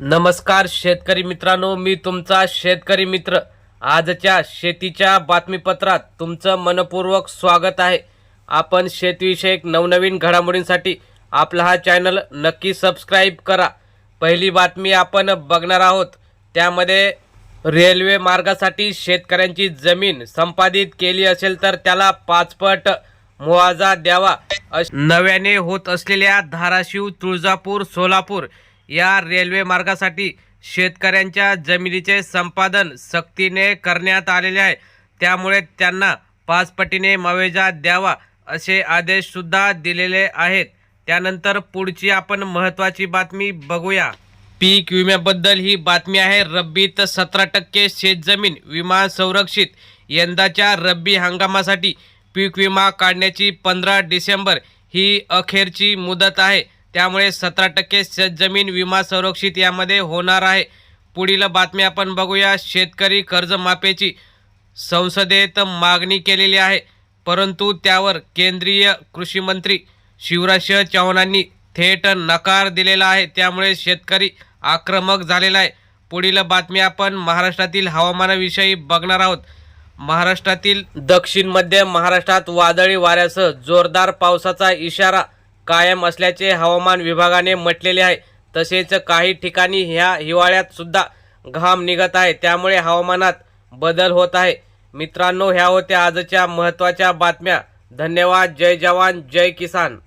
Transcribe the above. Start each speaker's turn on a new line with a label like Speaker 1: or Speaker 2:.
Speaker 1: नमस्कार शेतकरी मित्रांनो मी तुमचा शेतकरी मित्र. आजच्या शेतीच्या बातमीपत्रात तुमचं मनपूर्वक स्वागत आहे. आपण शेतीविषयक नवनवीन घडामोडींसाठी आपला हा चॅनल नक्की सबस्क्राईब करा. पहिली बातमी आपण बघणार आहोत. त्यामध्ये रेल्वे मार्गासाठी शेतकऱ्यांची जमीन संपादित केली असेल तर त्याला पाचपट मुआवजा द्यावा. नव्याने होत असलेल्या धाराशिव तुळजापूर सोलापूर या रेल्वे मार्गासाठी शेतकऱ्यांच्या जमिनीचे संपादन सक्तीने करण्यात आलेले आहे. त्यामुळे त्यांना पाच पटीने मवेजा द्यावा असे आदेशसुद्धा दिलेले आहेत. त्यानंतर पुढची आपण महत्त्वाची बातमी बघूया. पीक विम्याबद्दल ही बातमी आहे. रब्बीत सतरा टक्के शेतजमीन विमा संरक्षित. यंदाच्या रब्बी हंगामासाठी पीक विमा काढण्याची पंधरा डिसेंबर ही अखेरची मुदत आहे. त्यामुळे सतरा टक्के शेतजमीन विमा संरक्षित यामध्ये होणार आहे. पुढील बातमी आपण बघूया. शेतकरी कर्जमाफीची संसदेत मागणी केलेली आहे. परंतु त्यावर केंद्रीय कृषीमंत्री शिवराज शिवराजसिंह चौहानांनी थेट नकार दिलेला आहे. त्यामुळे शेतकरी आक्रमक झालेला आहे. पुढील बातमी आपण महाराष्ट्रातील हवामानाविषयी बघणार आहोत. महाराष्ट्रातील दक्षिण मध्य महाराष्ट्रात वादळी वाऱ्यासह जोरदार पावसाचा इशारा कायम असल्याचे हवामान विभागाने म्हटलेले आहे. तसेच काही ठिकाणी ह्या हिवाळ्यात सुद्धा घाम निघत आहे. त्यामुळे हवामानात बदल होत आहे. मित्रांनो ह्या होत्या आजच्या महत्त्वाच्या बातम्या. धन्यवाद. जय जवान. जय किसान.